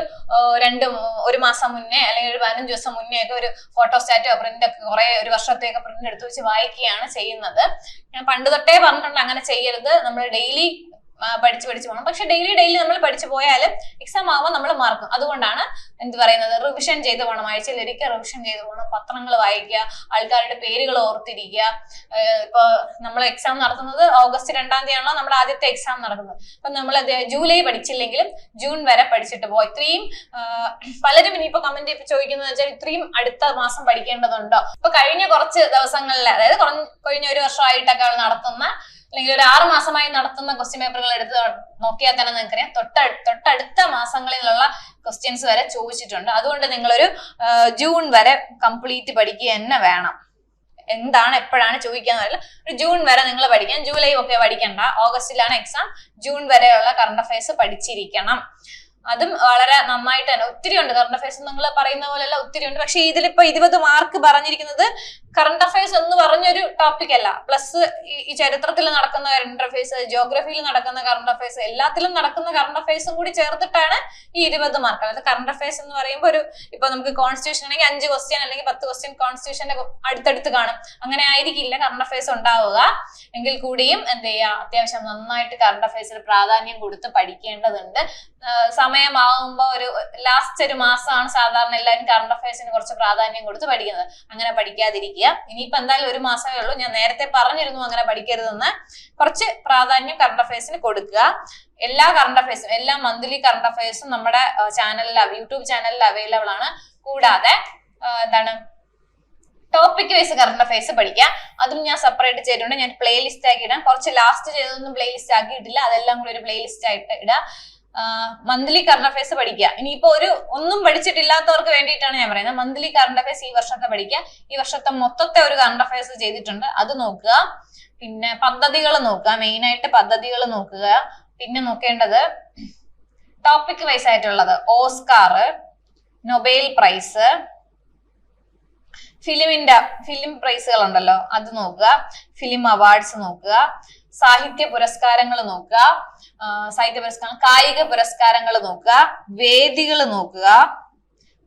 രണ്ട് ഒരു മാസം മുന്നേ അല്ലെങ്കിൽ ഒരു പതിനഞ്ച് ദിവസം മുന്നേ ഒക്കെ ഒരു ഫോട്ടോസ്റ്റാറ്റോ പ്രിന്റ് ഒക്കെ കുറെ ഒരു വർഷത്തേക്ക് പ്രിന്റ് എടുത്ത് വെച്ച് വായിക്കുകയാണ് ചെയ്യുന്നത്. ഞാൻ പണ്ട് തൊട്ടേ പറഞ്ഞിട്ടുണ്ട് അങ്ങനെ ചെയ്യരുത്. നമ്മൾ ഡെയിലി പഠിച്ച് പഠിച്ച് പോകണം പക്ഷെ ഡെയിലി ഡെയിലി നമ്മൾ പഠിച്ചു പോയാലും എക്സാം ആവുമ്പോൾ നമ്മൾ മാർക്കും അതുകൊണ്ടാണ് എന്ത് പറയുന്നത്? റിവിഷൻ ചെയ്ത് പോകണം ആഴ്ചയിൽ ഒരിക്കൽ റിവിഷൻ ചെയ്ത് പോകണം പത്രങ്ങൾ വായിക്കുക ആൾക്കാരുടെ പേരുകൾ ഓർത്തിരിക്കുക. ഇപ്പോൾ ഇപ്പൊ നമ്മൾ എക്സാം നടത്തുന്നത് ഓഗസ്റ്റ് രണ്ടാം തീയതിയാണല്ലോ. നമ്മുടെ ആദ്യത്തെ എക്സാം നടക്കുന്നത്. അപ്പൊ നമ്മൾ ജൂലൈ പഠിച്ചില്ലെങ്കിലും ജൂൺ വരെ പഠിച്ചിട്ട് പോകും ഇത്രയും പലരും ഇനിയിപ്പോ കമന്റ് ചോദിക്കുന്നത് വെച്ചാൽ ഇത്രയും അടുത്ത മാസം പഠിക്കേണ്ടതുണ്ടോ? ഇപ്പൊ കഴിഞ്ഞ കുറച്ച് ദിവസങ്ങളിൽ അതായത് കഴിഞ്ഞ ഒരു വർഷമായിട്ടൊക്കെ നടത്തുന്ന അല്ലെങ്കിൽ ഒരു ആറ് മാസമായി നടത്തുന്ന ക്വസ്റ്റ്യൻ പേപ്പറുകൾ എടുത്ത് നോക്കിയാൽ തന്നെ നിങ്ങൾക്കറിയാം. തൊട്ട തൊട്ടടുത്ത മാസങ്ങളിലുള്ള ക്വസ്റ്റ്യൻസ് വരെ ചോദിച്ചിട്ടുണ്ട്. അതുകൊണ്ട് നിങ്ങളൊരു ജൂൺ വരെ കംപ്ലീറ്റ് പഠിക്കുക തന്നെ വേണം. എന്താണ് എപ്പോഴാണ് ചോദിക്കാന്ന് ഒരു ജൂൺ വരെ നിങ്ങൾ പഠിക്കാം ജൂലൈ ഒക്കെ പഠിക്കണ്ട. ഓഗസ്റ്റിലാണ് എക്സാം ജൂൺ വരെയുള്ള കറണ്ട് അഫയേഴ്സ് പഠിച്ചിരിക്കണം. അതും വളരെ നന്നായിട്ട് തന്നെ. ഒത്തിരി ഉണ്ട്. കറണ്ട് അഫയേഴ്സ് നിങ്ങൾ പറയുന്ന പോലെയല്ല ഒത്തിരി ഉണ്ട്. പക്ഷെ ഇതിലിപ്പോ ഇരുപത് മാർക്ക് പറഞ്ഞിരിക്കുന്നത് കറണ്ട് അഫയേഴ്സ് എന്ന് പറഞ്ഞൊരു ടോപ്പിക് അല്ല. പ്ലസ് ഈ ചരിത്രത്തിൽ നടക്കുന്ന കറണ്ട് അഫയേഴ്സ് ജോഗ്രഫിയിൽ നടക്കുന്ന കറണ്ട് അഫയേഴ്സ് എല്ലാത്തിലും നടക്കുന്ന കറണ്ട് അഫയേഴ്സും കൂടി ചേർത്തിട്ടാണ് ഈ ഇരുപത് മാർക്ക് അതായത് കറണ്ട് അഫയേഴ്സ് എന്ന് പറയുമ്പോൾ ഒരു ഇപ്പൊ നമുക്ക് കോൺസ്റ്റിറ്റ്യൂഷൻ ആണെങ്കിൽ അഞ്ച് ക്വസ്റ്റ്യൻ അല്ലെങ്കിൽ പത്ത് ക്വസ്റ്റ്യൻ കോൺസ്റ്റിറ്റ്യൂഷന്റെ അടുത്തടുത്ത് കാണും. അങ്ങനെ ആയിരിക്കില്ല കറണ്ട് അഫയേഴ്സ് ഉണ്ടാവുക. എങ്കിൽ കൂടിയും എന്ത് ചെയ്യുക അത്യാവശ്യം നന്നായിട്ട് കറണ്ട് അഫയേഴ്സിന് പ്രാധാന്യം കൊടുത്ത് പഠിക്കേണ്ടതുണ്ട്. സമയമാകുമ്പോൾ ഒരു ലാസ്റ്റ് ഒരു മാസമാണ് സാധാരണ എല്ലാവരും കറണ്ട് അഫയേഴ്സിന് കുറച്ച് പ്രാധാന്യം കൊടുത്ത് പഠിക്കുന്നത്. അങ്ങനെ പഠിക്കാതിരിക്കുക. ഇനിയിപ്പോ എന്തായാലും ഒരു മാസമേ ഉള്ളൂ. ഞാൻ നേരത്തെ പറഞ്ഞിരുന്നു അങ്ങനെ പഠിക്കരുതെന്ന്. കുറച്ച് പ്രാധാന്യം കറണ്ട് അഫയേഴ്സിന് കൊടുക്കുക. എല്ലാ കറണ്ട് അഫയേഴ്സും എല്ലാ മന്ത്ലി കറണ്ട് അഫയേഴ്സും നമ്മുടെ ചാനലിൽ യൂട്യൂബ് ചാനലിൽ അവൈലബിൾ ആണ്. കൂടാതെ എന്താണ് ടോപ്പിക് വൈസ് കറണ്ട് അഫയേഴ്സ് പഠിക്കാം. അതും ഞാൻ സെപ്പറേറ്റ് ചെയ്തിട്ടുണ്ട്. ഞാൻ പ്ലേലിസ്റ്റ് ആക്കി ഇടാം കുറച്ച് ലാസ്റ്റ് ചെയ്തതൊന്നും പ്ലേലിസ്റ്റ് ആക്കിയിട്ടില്ല. അതെല്ലാം കൂടി ഒരു പ്ലേലിസ്റ്റ് ആയിട്ട് ഇടാം. മന്ത്ലി കറണ്ട് അഫയേഴ്സ് പഠിക്കുക ഇനിയിപ്പോ ഒരു ഒന്നും പഠിച്ചിട്ടില്ലാത്തവർക്ക് വേണ്ടിയിട്ടാണ് ഞാൻ പറയുന്നത്. മന്ത്ലി കറണ്ട് അഫയേഴ്സ് ഈ വർഷത്തെ പഠിക്കുക ഈ വർഷത്തെ മൊത്തത്തെ ഒരു കറണ്ട് അഫയേഴ്സ് ചെയ്തിട്ടുണ്ട്. അത് നോക്കുക. പിന്നെ പദ്ധതികൾ നോക്കുക. മെയിൻ ആയിട്ട് പദ്ധതികൾ നോക്കുക. പിന്നെ നോക്കേണ്ടത് ടോപ്പിക് വൈസ് ആയിട്ടുള്ളത്. ഓസ്കാർ നൊബേൽ പ്രൈസ് ഫിലിമിന്റെ ഫിലിം പ്രൈസുകൾ ഉണ്ടല്ലോ അത് നോക്കുക. ഫിലിം അവാർഡ്സ് നോക്കുക. സാഹിത്യ പുരസ്കാരങ്ങൾ നോക്കുക. സാഹിത്യ പുരസ്കാരം കായിക പുരസ്കാരങ്ങൾ നോക്കുക. വേദികൾ നോക്കുക.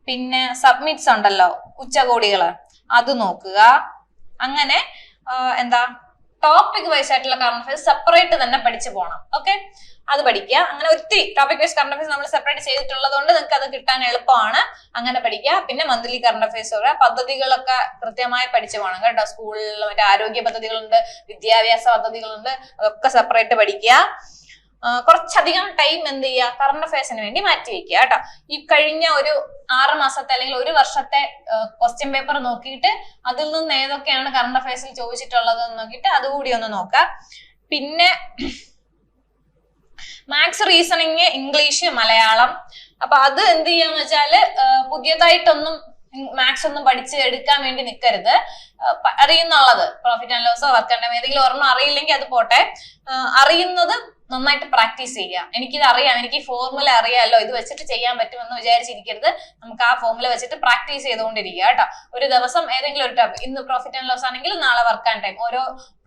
പിന്നെ സബ്മിറ്റ്സ് ഉണ്ടല്ലോ ഉച്ചകോടികൾ അത് നോക്കുക. അങ്ങനെ എന്താ ടോപ്പിക് വൈസ് ആയിട്ടുള്ള കറണ്ട് അഫയേഴ്സ് സെപ്പറേറ്റ് തന്നെ പഠിച്ചു പോകണം ഓക്കെ അത് പഠിക്കുക. അങ്ങനെ ഒത്തിരി ടോപ്പിക് വൈസ് കറണ്ട് അഫയേഴ്സ് നമ്മൾ സെപ്പറേറ്റ് ചെയ്തിട്ടുള്ളത് കൊണ്ട് നിങ്ങൾക്ക് അത് കിട്ടാൻ എളുപ്പമാണ്. അങ്ങനെ പഠിക്കുക. പിന്നെ മന്ത്ലി കറണ്ട് അഫയേഴ്സ് പദ്ധതികളൊക്കെ കൃത്യമായി പഠിച്ചു പോകണം കേട്ടോ. സ്കൂളിൽ മറ്റേ ആരോഗ്യ പദ്ധതികളുണ്ട് വിദ്യാഭ്യാസ പദ്ധതികളുണ്ട് അതൊക്കെ സെപ്പറേറ്റ് പഠിക്കുക. കുറച്ചധികം ടൈം എന്ത് ചെയ്യുക? കറണ്ട് അഫയേഴ്സിന് വേണ്ടി മാറ്റി വെക്കുക കേട്ടോ. ഈ കഴിഞ്ഞ ഒരു ആറ് മാസത്തെ അല്ലെങ്കിൽ ഒരു വർഷത്തെ ക്വസ്റ്റ്യൻ പേപ്പർ നോക്കിയിട്ട് അതിൽ നിന്ന് ഏതൊക്കെയാണ് കറണ്ട് അഫയേഴ്സിൽ ചോദിച്ചിട്ടുള്ളത് എന്ന് നോക്കിയിട്ട് അതുകൂടി ഒന്ന് നോക്കുക. പിന്നെ മാത്സ് റീസണിങ് ഇംഗ്ലീഷ് മലയാളം. അപ്പൊ അത് എന്ത് ചെയ്യാന്ന് വെച്ചാൽ പുതിയതായിട്ടൊന്നും മാത്സ് ഒന്നും പഠിച്ച് എടുക്കാൻ വേണ്ടി നിൽക്കരുത് അറിയുന്നുള്ളത്. പ്രോഫിറ്റ് ആൻഡ് ലോസോ വർക്ക് ആൻഡ് ഏതെങ്കിലും ഒരെണ്ണം അറിയില്ലെങ്കിൽ അത് പോട്ടെ. അറിയുന്നത് നന്നായിട്ട് പ്രാക്ടീസ് ചെയ്യുക എനിക്കിത് അറിയാം. എനിക്ക് ഈ ഫോർമുല അറിയാമല്ലോ ഇത് വെച്ചിട്ട് ചെയ്യാൻ പറ്റുമെന്ന് വിചാരിച്ചിരിക്കരുത്. നമുക്ക് ആ ഫോർമുല വെച്ചിട്ട് പ്രാക്ടീസ് ചെയ്തുകൊണ്ടിരിക്കുക കേട്ടോ. ഒരു ദിവസം ഏതെങ്കിലും ഒരു ടോപ്പിക് ഇന്ന് പ്രോഫിറ്റ് ആൻഡ് ലോസ് ആണെങ്കിൽ നാളെ വർക്ക് ആൻഡ് ടൈം ഓരോ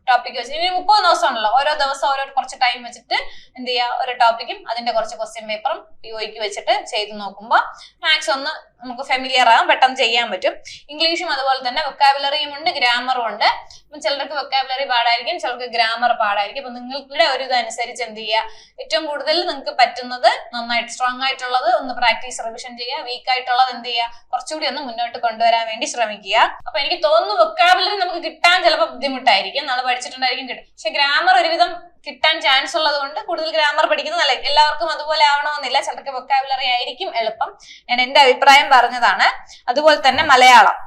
ടോപ്പിക് വെച്ച്. ഇനി മുപ്പത് ദിവസമാണല്ലോ. ഓരോ ദിവസം ഓരോ കുറച്ച് ടൈം വെച്ചിട്ട് എന്ത് ചെയ്യുക ഒരു ടോപ്പിക്കും അതിന്റെ കുറച്ച് ക്വസ്റ്റ്യൻ പേപ്പറും പി ഒക്ക് വെച്ചിട്ട് ചെയ്ത് നോക്കുമ്പോൾ മാത്സ് ഒന്ന് നമുക്ക് ഫെമിലിയർ ആകാം പെട്ടെന്ന് ചെയ്യാൻ പറ്റും. ഇംഗ്ലീഷും അതുപോലെ തന്നെ വൊക്കാബുലറിയും ഉണ്ട് ഗ്രാമറും ഉണ്ട്. അപ്പം ചിലർക്ക് വൊക്കാബുലറി പാടായിരിക്കും ചിലർക്ക് ഗ്രാമർ പാടായിരിക്കും. അപ്പൊ നിങ്ങളുടെ ഒരു ഇതനുസരിച്ച് എന്ത് ചെയ്യുക? ഏറ്റവും കൂടുതൽ നിങ്ങൾക്ക് പറ്റുന്നത് നന്നായിട്ട് സ്ട്രോങ് ആയിട്ടുള്ളത് ഒന്ന് പ്രാക്ടീസ് റിവിഷൻ ചെയ്യുക വീക്ക് ആയിട്ടുള്ളത് എന്ത് ചെയ്യുക? കുറച്ചുകൂടി ഒന്ന് മുന്നോട്ട് കൊണ്ടുവരാൻ വേണ്ടി ശ്രമിക്കുക. അപ്പൊ എനിക്ക് തോന്നുന്നു വൊക്കാബുലറി നമുക്ക് കിട്ടാൻ ചിലപ്പോൾ ബുദ്ധിമുട്ടായിരിക്കും. നമ്മൾ പഠിച്ചിട്ടുണ്ടായിരിക്കും കിട്ടും. പക്ഷെ ഗ്രാമർ ഒരുവിധം കിട്ടാൻ ചാൻസ് ഉള്ളത് കൊണ്ട് കൂടുതൽ ഗ്രാമർ പഠിക്കുന്നത് നല്ല എല്ലാവർക്കും അതുപോലെ ആവണമെന്നില്ല. ചിലർക്ക് വൊക്കാബുലറി ആയിരിക്കും എളുപ്പം. ഞാൻ എന്റെ അഭിപ്രായം പറഞ്ഞതാണ്. അതുപോലെ തന്നെ മലയാളം.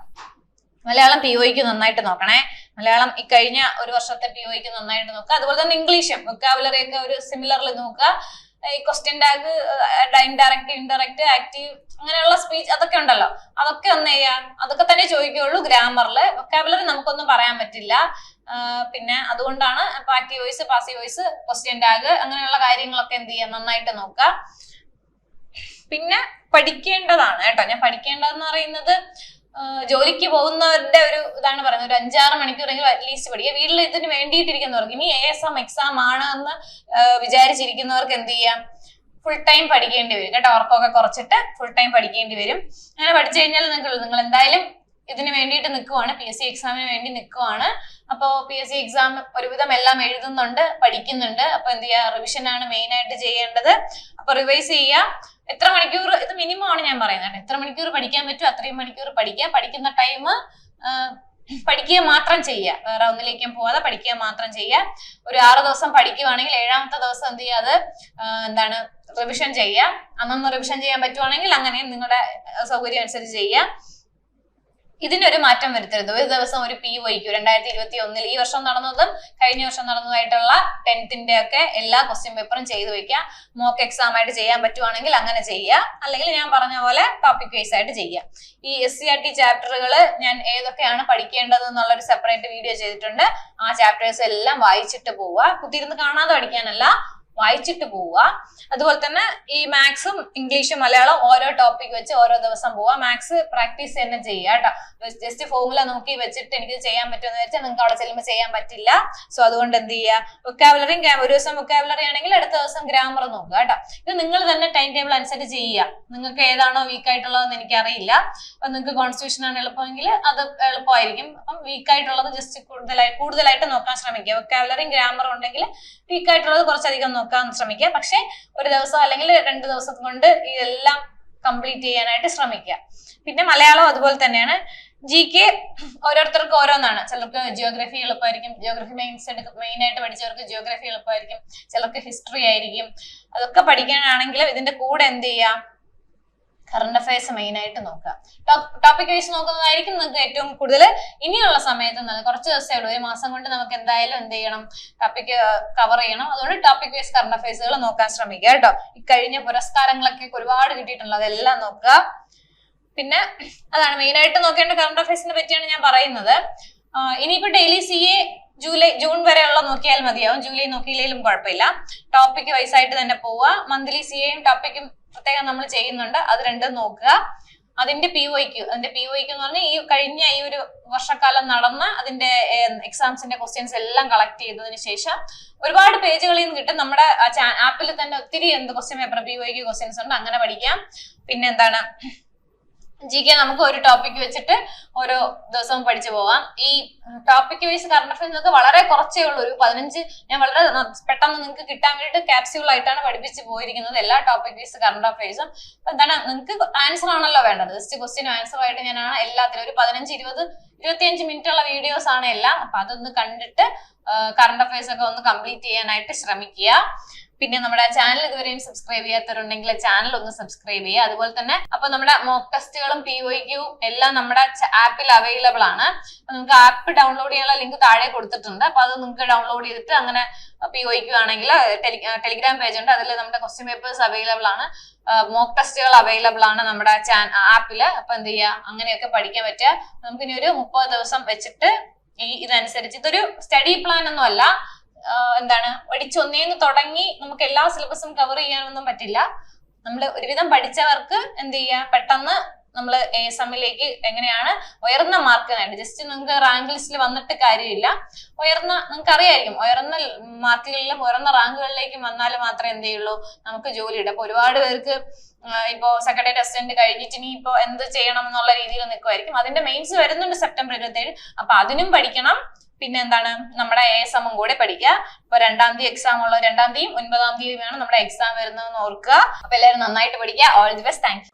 മലയാളം പി ഒയ്ക്ക് നന്നായിട്ട് നോക്കണേ. മലയാളം ഈ കഴിഞ്ഞ ഒരു വർഷത്തെ പി ഒയ്ക്ക് നന്നായിട്ട് നോക്കുക. അതുപോലെ തന്നെ ഇംഗ്ലീഷും വൊക്കാബുലറി ഒക്കെ ഒരു സിമിലറിൽ നോക്കുക. ഈ question tag indirect indirect active അങ്ങനെയുള്ള സ്പീച്ച് അതൊക്കെ ഉണ്ടല്ലോ. അതൊക്കെ ഒന്ന് ചെയ്യാം അതൊക്കെ തന്നെ ചോദിക്കുകയുള്ളൂ ഗ്രാമറിൽ. വൊക്കാബുലറി നമുക്കൊന്നും പറയാൻ പറ്റില്ല. പിന്നെ അതുകൊണ്ടാണ് active voice passive voice question tag അങ്ങനെയുള്ള കാര്യങ്ങളൊക്കെ എന്ത് ചെയ്യാം നന്നായിട്ട് നോക്കുക. പിന്നെ പഠിക്കേണ്ടതാണ് കേട്ടോ. ഞാൻ പഠിക്കേണ്ടതെന്ന് പറയുന്നത് ജോലിക്ക് പോകുന്നവരുടെ ഒരു ഇതാണ് പറയുന്നത്. ഒരു അഞ്ചാറ് മണിക്കൂറെങ്കിലും അറ്റ്ലീസ്റ്റ് പഠിക്കുക. വീട്ടിൽ ഇതിന് വേണ്ടിയിട്ടിരിക്കുന്നവർക്ക് ഇനി എ എസ് എം എക്സാം ആണ് എന്ന് വിചാരിച്ചിരിക്കുന്നവർക്ക് എന്ത് ചെയ്യാം? ഫുൾ ടൈം പഠിക്കേണ്ടി വരും. കേട്ടോ ഉറക്കമൊക്കെ കുറച്ചിട്ട് ഫുൾ ടൈം പഠിക്കേണ്ടി വരും. അങ്ങനെ പഠിച്ചു കഴിഞ്ഞാൽ നിങ്ങൾ നിങ്ങൾ എന്തായാലും ഇതിന് വേണ്ടിയിട്ട് നിൽക്കുവാണ്. പി എസ് സി എക്സാമിന് വേണ്ടി നിൽക്കുവാണ്. അപ്പോൾ പി എസ് സി എക്സാം ഒരുവിധം എല്ലാം എഴുതുന്നുണ്ട് പഠിക്കുന്നുണ്ട്. അപ്പൊ എന്ത് ചെയ്യുക റിവിഷൻ ആണ് മെയിൻ ആയിട്ട് ചെയ്യേണ്ടത്. അപ്പൊ റിവൈസ് ചെയ്യുക എത്ര മണിക്കൂർ? ഇത് മിനിമം ആണ് ഞാൻ പറയുന്നത് എത്ര മണിക്കൂർ പഠിക്കാൻ പറ്റും? അത്രയും മണിക്കൂർ പഠിക്കുക. പഠിക്കുന്ന ടൈം പഠിക്കുക മാത്രം ചെയ്യുക. വേറെ ഒന്നിലേക്കും പോവാതെ പഠിക്കുക മാത്രം ചെയ്യുക. ഒരു ആറ് ദിവസം പഠിക്കുവാണെങ്കിൽ ഏഴാമത്തെ ദിവസം എന്ത് ചെയ്യുക അത് എന്താണ് റിവിഷൻ ചെയ്യുക. അന്നൊന്ന് റിവിഷൻ ചെയ്യാൻ പറ്റുവാണെങ്കിൽ അങ്ങനെ നിങ്ങളുടെ സൗകര്യം അനുസരിച്ച് ചെയ്യുക. ഇതിനൊരു മാറ്റം വരുത്തരുത്. ഒരു ദിവസം ഒരു പി വൈക്കു രണ്ടായിരത്തി ഇരുപത്തി ഒന്നിൽ ഈ വർഷം നടന്നതും കഴിഞ്ഞ വർഷം നടന്നതായിട്ടുള്ള ടെൻത്തിന്റെ ഒക്കെ എല്ലാ ക്വസ്റ്റ്യൻ പേപ്പറും ചെയ്തു വെക്കുക മോക്ക് എക്സാം ആയിട്ട് ചെയ്യാൻ പറ്റുവാണെങ്കിൽ അങ്ങനെ ചെയ്യുക. അല്ലെങ്കിൽ ഞാൻ പറഞ്ഞ പോലെ ടോപ്പിക് വൈസ് ആയിട്ട് ചെയ്യുക. ഈ എസ് സി ആർ ടി ചാപ്റ്ററുകൾ ഞാൻ ഏതൊക്കെയാണ് പഠിക്കേണ്ടത് എന്നുള്ള ഒരു സെപ്പറേറ്റ് വീഡിയോ ചെയ്തിട്ടുണ്ട്. ആ ചാപ്റ്റേഴ്സ് എല്ലാം വായിച്ചിട്ട് പോവുക. കുത്തിയിരുന്ന് കാണാതെ പഠിക്കാനല്ല. വായിച്ചിട്ട് പോവുക. അതുപോലെ തന്നെ ഈ മാത്സും ഇംഗ്ലീഷും മലയാളം ഓരോ ടോപ്പിക് വെച്ച് ഓരോ ദിവസം പോവുക. മാത്സ് പ്രാക്ടീസ് തന്നെ ചെയ്യുക കേട്ടോ. ജസ്റ്റ് ഫോമുല നോക്കി വെച്ചിട്ട് എനിക്ക് ചെയ്യാൻ പറ്റുമെന്ന് വെച്ചാൽ നിങ്ങൾക്ക് അവിടെ ചെല്ലുമ്പോൾ ചെയ്യാൻ പറ്റില്ല. സോ അതുകൊണ്ട് എന്ത് ചെയ്യുക? വൊക്കാബുലറിയും ഒരു ദിവസം വൊക്കാബുലറി ആണെങ്കിൽ അടുത്ത ദിവസം ഗ്രാമർ നോക്കുക കേട്ടോ. ഇത് നിങ്ങൾ തന്നെ ടൈം ടേബിൾ അനുസരിച്ച് ചെയ്യുക. നിങ്ങൾക്ക് ഏതാണോ വീക്ക് ആയിട്ടുള്ളതെന്ന് എനിക്കറിയില്ല. അപ്പൊ നിങ്ങൾക്ക് കോൺസ്റ്റിറ്റ്യൂഷൻ ആണ് എളുപ്പമെങ്കിൽ അത് എളുപ്പമായിരിക്കും. അപ്പം വീക്ക് ആയിട്ടുള്ളത് ജസ്റ്റ് കൂടുതലായി കൂടുതലായിട്ട് നോക്കാൻ ശ്രമിക്കുക. വൊക്കാബുലറിയും ഗ്രാമറും ഉണ്ടെങ്കിൽ വീക്ക് ആയിട്ടുള്ളത് കുറച്ചധികം നോക്കാൻ ശ്രമിക്കുക. പക്ഷെ ഒരു ദിവസം അല്ലെങ്കിൽ രണ്ട് ദിവസം കൊണ്ട് ഇതെല്ലാം കംപ്ലീറ്റ് ചെയ്യാനായിട്ട് ശ്രമിക്കുക. പിന്നെ മലയാളം അതുപോലെ തന്നെയാണ്. ജി കെ ഓരോരുത്തർക്കും ഓരോന്നാണ്. ചിലർക്ക് ജിയോഗ്രഫി എളുപ്പമായിരിക്കും. ജിയോഗ്രഫി മെയിൻസ് എടുക്കും മെയിൻ ആയിട്ട് പഠിച്ചവർക്ക് ജിയോഗ്രഫി എളുപ്പമായിരിക്കും. ചിലർക്ക് ഹിസ്റ്ററി ആയിരിക്കും. അതൊക്കെ പഠിക്കാനാണെങ്കിലും ഇതിന്റെ കൂടെ എന്ത് ചെയ്യാം കറണ്ട് അഫയേഴ്സ് മെയിൻ ആയിട്ട് നോക്കുക. ടോപ്പിക് വൈസ് നോക്കുന്നതായിരിക്കും നിങ്ങൾക്ക് ഏറ്റവും കൂടുതൽ ഇനിയുള്ള സമയത്ത് നിന്ന് കുറച്ച് ദിവസമേ ഉള്ളൂ. ഒരു മാസം കൊണ്ട് നമുക്ക് എന്തായാലും എന്ത് ചെയ്യണം? ടോപ്പിക് കവർ ചെയ്യണം. അതുകൊണ്ട് ടോപ്പിക് വൈസ് കറണ്ട് അഫയേഴ്സുകൾ നോക്കാൻ ശ്രമിക്കുക കേട്ടോ. ഇക്കഴിഞ്ഞ കഴിഞ്ഞ പുരസ്കാരങ്ങളൊക്കെ ഒരുപാട് കിട്ടിയിട്ടുള്ളത് അതെല്ലാം നോക്കുക. പിന്നെ അതാണ് മെയിൻ ആയിട്ട് നോക്കേണ്ട കറണ്ട് അഫയേഴ്സിനെ പറ്റിയാണ് ഞാൻ പറയുന്നത്. ഇനിയിപ്പോ daily C A July June വരെയുള്ള നോക്കിയാൽ മതിയാവും. ജൂലൈ നോക്കിയില്ലെങ്കിലും കുഴപ്പമില്ല. ടോപ്പിക് വൈസ് ആയിട്ട് തന്നെ പോവുക. മന്ത്ലി സി എയും ടോപ്പിക്കും പ്രത്യേകം നമ്മൾ ചെയ്യുന്നുണ്ട്. അത് രണ്ടും നോക്കുക. അതിന്റെ പി ഒയ്ക്ക് അതിന്റെ പി ഒയ്ക്ക് എന്ന് പറഞ്ഞാൽ ഈ കഴിഞ്ഞ ഈ ഒരു വർഷക്കാലം നടന്ന അതിന്റെ എക്സാംസിന്റെ ക്വസ്റ്റ്യൻസ് എല്ലാം കളക്ട് ചെയ്തതിന് ശേഷം ഒരുപാട് പേജുകളിൽ നിന്ന് കിട്ടും. നമ്മുടെ ആപ്പിൽ തന്നെ ഒത്തിരി എന്ത് ക്വസ്റ്റ്യൻ പേപ്പർ പി ഒയ്ക്ക് ക്വസ്റ്റ്യൻസ് ഉണ്ട്. അങ്ങനെ പഠിക്കാം. പിന്നെ എന്താണ്? ജി കെ നമുക്ക് ഒരു ടോപ്പിക് വെച്ചിട്ട് ഓരോ ദിവസവും പഠിച്ചു പോവാം ഈ ടോപ്പിക് വൈസ് കറണ്ട് അഫയേഴ്സ് നിങ്ങൾക്ക് വളരെ കുറച്ചേ ഉള്ളൂ. ഒരു പതിനഞ്ച് ഞാൻ വളരെ പെട്ടെന്ന് നിങ്ങൾക്ക് കിട്ടാൻ വേണ്ടിയിട്ട് ക്യാപ്സ്യൂൾ ആയിട്ടാണ് പഠിപ്പിച്ച് പോയിരിക്കുന്നത് എല്ലാ ടോപ്പിക് വൈസ് കറണ്ട് അഫയേഴ്സും എന്താണ് നിങ്ങൾക്ക് ആൻസർ ആണല്ലോ വേണ്ടത്. ജസ്റ്റ് ക്വസ്റ്റ്യൻ ആൻസർ ആയിട്ട് ഞാനാണ് എല്ലാത്തിലും. ഒരു പതിനഞ്ച് ഇരുപത് ഇരുപത്തിയഞ്ച് മിനിറ്റ് ഉള്ള വീഡിയോസ് ആണ് എല്ലാം. അപ്പൊ അതൊന്ന് കണ്ടിട്ട് കറണ്ട് അഫയേഴ്സ് ഒക്കെ ഒന്ന് കംപ്ലീറ്റ് ചെയ്യാനായിട്ട് ശ്രമിക്കുക. പിന്നെ നമ്മുടെ ചാനൽ ഇതുവരെയും സബ്സ്ക്രൈബ് ചെയ്യാത്തവരുണ്ടെങ്കിൽ ചാനൽ ഒന്ന് സബ്സ്ക്രൈബ് ചെയ്യുക. അതുപോലെ തന്നെ അപ്പൊ നമ്മുടെ മോക്ക് ടെസ്റ്റുകളും പി ഒയ്ക്കും എല്ലാം നമ്മുടെ ആപ്പിൽ അവൈലബിൾ ആണ്. നിങ്ങൾക്ക് ആപ്പ് ഡൗൺലോഡ് ചെയ്യാനുള്ള ലിങ്ക് താഴെ കൊടുത്തിട്ടുണ്ട്. അപ്പൊ അത് നിങ്ങൾക്ക് ഡൗൺലോഡ് ചെയ്തിട്ട് അങ്ങനെ പി ഒയ്ക്കും ആണെങ്കിൽ ടെലിഗ്രാം പേജ് ഉണ്ട്. അതിൽ നമ്മുടെ ക്വസ്റ്റ്യൻ പേപ്പേഴ്സ് അവൈലബിൾ ആണ്. മോക്ക് ടെസ്റ്റുകൾ അവൈലബിൾ ആണ് നമ്മുടെ ആപ്പിൽ അപ്പൊ എന്ത് ചെയ്യുക അങ്ങനെയൊക്കെ പഠിക്കാൻ പറ്റുക. നമുക്കിനി ഒരു മുപ്പത് ദിവസം വെച്ചിട്ട് ഈ ഇതനുസരിച്ച്. ഇതൊരു സ്റ്റഡി പ്ലാൻ ഒന്നും അല്ല എന്താണ് പഠിച്ചൊന്നേന്ന് തുടങ്ങി നമുക്ക് എല്ലാ സിലബസും കവർ ചെയ്യാനൊന്നും പറ്റില്ല. നമ്മൾ ഒരുവിധം പഠിച്ചവർക്ക് എന്ത് ചെയ്യുക പെട്ടെന്ന് നമ്മൾ എ എസ് എമ്മിലേക്ക് എങ്ങനെയാണ് ഉയർന്ന മാർക്ക് നേടുക ജസ്റ്റ് നിങ്ങൾക്ക് റാങ്ക് ലിസ്റ്റിൽ വന്നിട്ട് കാര്യമില്ല. ഉയർന്ന നിങ്ങൾക്ക് അറിയായിരിക്കും ഉയർന്ന മാർക്കുകളിലും ഉയർന്ന റാങ്കുകളിലേക്ക് വന്നാൽ മാത്രമേ എന്ത് ചെയ്യുള്ളൂ നമുക്ക് ജോലി ഇടും അപ്പൊ ഒരുപാട് പേർക്ക് ഇപ്പോ സെക്രട്ടറി അസിസ്റ്റന്റ് കഴിഞ്ഞിട്ട് ഇനി ഇപ്പോ എന്ത് ചെയ്യണം എന്നുള്ള രീതിയിൽ നിൽക്കുമായിരിക്കും അതിന്റെ മെയിൻസ് വരുന്നുണ്ട് സെപ്റ്റംബർ ഇരുപത്തി ഏഴ് അപ്പൊ അതിനും പഠിക്കണം. പിന്നെ എന്താണ് നമ്മുടെ എ എസ് എമ്മും കൂടെ പഠിക്കുക അപ്പൊ രണ്ടാം തീയതി എക്സാം ഉള്ള രണ്ടാം തീയതി ഒൻപതാം തീയതി വേണം നമ്മുടെ എക്സാം വരുന്നതെന്ന് ഓർക്കുക. അപ്പൊ എല്ലാവരും നന്നായിട്ട് പഠിക്കുക ഓൾ ദി ബെസ്റ്റ് താങ്ക്